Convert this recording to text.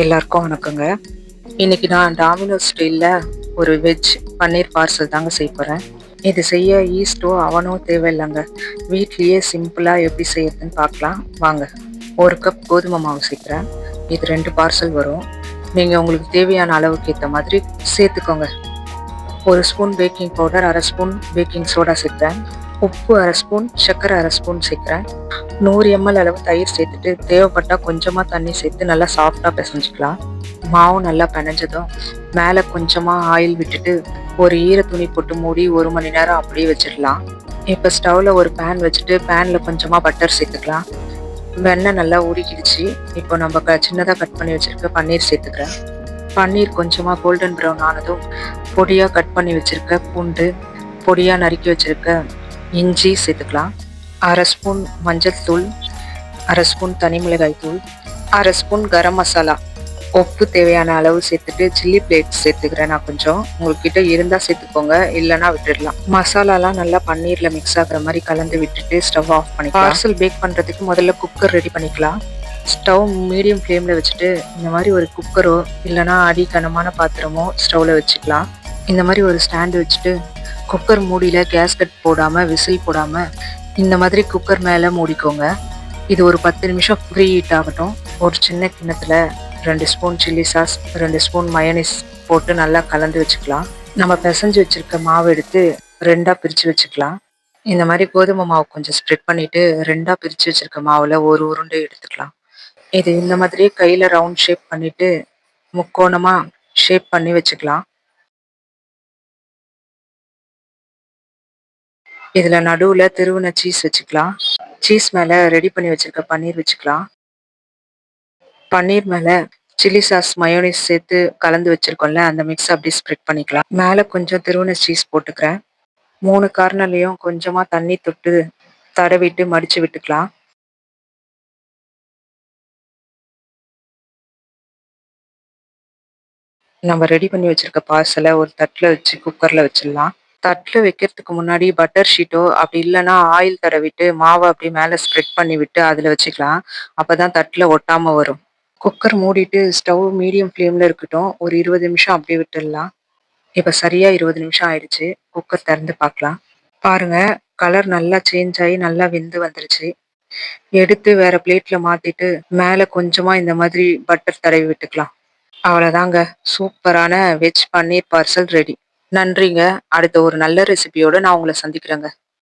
எல்லாருக்கும் வணக்கங்க. இன்னைக்கு நான் டாமினோஸ் ஸ்டீலில் ஒரு வெஜ் பன்னீர் பார்சல் தாங்க செய்ய போகிறேன் இது செய்ய ஈஸ்டோ அவனோ தேவையில்லைங்க. வீட்லேயே சிம்பிளாக எப்படி செய்யறதுன்னு பார்க்கலாம். வாங்க ஒரு கப் கோதுமை மாவு சேர்க்குறேன். இது ரெண்டு பார்சல் வரும். நீங்கள் உங்களுக்கு தேவையான அளவுக்கு ஏற்ற மாதிரி சேர்த்துக்கோங்க. ஒரு ஸ்பூன் பேக்கிங் பவுடர் அரை ஸ்பூன் பேக்கிங் சோடா சேர்க்குறேன் உப்பு அரை ஸ்பூன் சர்க்கரை அரை ஸ்பூன் சேர்க்குறேன். நூறு எம்எல் அளவு தயிர் சேர்த்துட்டு தேவைப்பட்டால் கொஞ்சமாக தண்ணி சேர்த்து நல்லா சாஃப்டாக பிசைஞ்சிக்கலாம். மாவு நல்லா பிணைஞ்சதும் மேலே கொஞ்சமாக ஆயில் விட்டுட்டு ஒரு ஈர துணி போட்டு மூடி ஒரு மணி நேரம் அப்படியே வச்சிடலாம். இப்போ ஸ்டவ்வில் ஒரு பேன் வச்சுட்டு பேனில் கொஞ்சமாக பட்டர் சேர்த்துக்கலாம். வெண்ணெய் நல்லா உருக்கிடுச்சு இப்போ நம்ம க சின்னதாக கட் பண்ணி வச்சுருக்க பன்னீர் சேர்த்துக்கிறேன். பன்னீர் கொஞ்சமாக கோல்டன் ப்ரௌன் ஆனதும் பொடியாக கட் பண்ணி வச்சுருக்க பூண்டு பொடியாக நறுக்கி வச்சுருக்க இஞ்சி சேர்த்துக்கலாம். அரை ஸ்பூன் மஞ்சள் தூள் அரை ஸ்பூன் தனி மிளகாய் தூள் அரை ஸ்பூன் கரம் மசாலா. உப்பு தேவையான அளவு சேர்த்துட்டு சில்லி பிளேட் சேர்த்துக்கிறேன் நான் கொஞ்சம். உங்கள்கிட்ட இருந்தால் சேர்த்துக்கோங்க இல்லைன்னா விட்டுடலாம். மசாலாலாம் நல்லா பன்னீரில் மிக்ஸ் ஆகுற மாதிரி கலந்து விட்டுட்டு ஸ்டவ் ஆஃப் பண்ணி பார்சல் பேக் பண்ணுறதுக்கு முதல்ல குக்கர் ரெடி பண்ணிக்கலாம். ஸ்டவ் மீடியம் ஃப்ளேமில் வச்சுட்டு இந்த மாதிரி ஒரு குக்கரோ இல்லைனா அடி கனமான பாத்திரமோ ஸ்டவ்வில் வச்சுக்கலாம். இந்த மாதிரி ஒரு ஸ்டாண்டு வச்சுட்டு குக்கர் மூடியில் கேஸ்கட் போடாமல் விசில் போடாமல் இந்த மாதிரி குக்கர் மேலே மூடிக்கோங்க. இது ஒரு பத்து நிமிஷம் ஃப்ரீ ஹீட் ஆகட்டும். ஒரு சின்ன கிண்ணத்தில் ரெண்டு ஸ்பூன் சில்லி சாஸ் ரெண்டு ஸ்பூன் மயனிஸ் போட்டு நல்லா கலந்து வச்சுக்கலாம். நம்ம பிசைஞ்சு வச்சுருக்க மாவு எடுத்து ரெண்டாக பிரித்து வச்சுக்கலாம். இந்த மாதிரி கோதுமை மாவு கொஞ்சம் ஸ்ப்ரெட் பண்ணிவிட்டு ரெண்டாக பிரித்து வச்சுருக்க மாவில் ஒரு உருண்டை எடுத்துக்கலாம். இது இந்த மாதிரியே கையில் ரவுண்ட் ஷேப் பண்ணிவிட்டு முக்கோணமாக ஷேப் பண்ணி வச்சுக்கலாம். இதுல நடுவுல திருவுன சீஸ் வச்சுக்கலாம். சீஸ் மேல ரெடி பண்ணி வச்சிருக்க பன்னீர் வச்சுக்கலாம். பன்னீர் மேல சில்லி சாஸ் மயோனிஸ் சேர்த்து கலந்து வச்சிருக்கோம்ல அந்த மிக்ஸ் அப்படி ஸ்ப்ரெட் பண்ணிக்கலாம். மேல கொஞ்சம் திருவுன சீஸ் போட்டுக்கிறேன். மூணு கார்னர்லயும் கொஞ்சமா தண்ணி தொட்டு தடவிட்டு மடிச்சு விட்டுக்கலாம். நம்ம ரெடி பண்ணி வச்சிருக்க பார்சலை ஒரு தட்டில் வச்சு குக்கர்ல வச்சிடலாம். தட்டில் வைக்கிறதுக்கு முன்னாடி பட்டர் ஷீட்டோ அப்படி இல்லைன்னா ஆயில் தடவிட்டு மாவை அப்படி மேலே ஸ்ப்ரெட் பண்ணி விட்டு அதில் வச்சுக்கலாம். அப்போ தான் தட்டில் ஒட்டாமல் வரும். குக்கர் மூடிட்டு ஸ்டவ் மீடியம் ஃப்ளேமில் இருக்கட்டும் ஒரு இருபது நிமிஷம் அப்படியே விட்டுடலாம். இப்போ சரியாக இருபது நிமிஷம் ஆயிடுச்சு. குக்கர் திறந்து பார்க்கலாம். பாருங்க கலர் நல்லா சேஞ்ச் ஆகி நல்லா வெந்து வந்துருச்சு. எடுத்து வேற பிளேட்ல மாத்திட்டு மேலே கொஞ்சமா இந்த மாதிரி பட்டர் தடவி விட்டுக்கலாம். அவ்வளோதாங்க சூப்பரான வெஜ் பன்னீர் பார்சல் ரெடி நன்றிங்க. அடுத்த ஒரு நல்ல ரெசிபியோட நான் உங்களை சந்திக்கிறேங்க.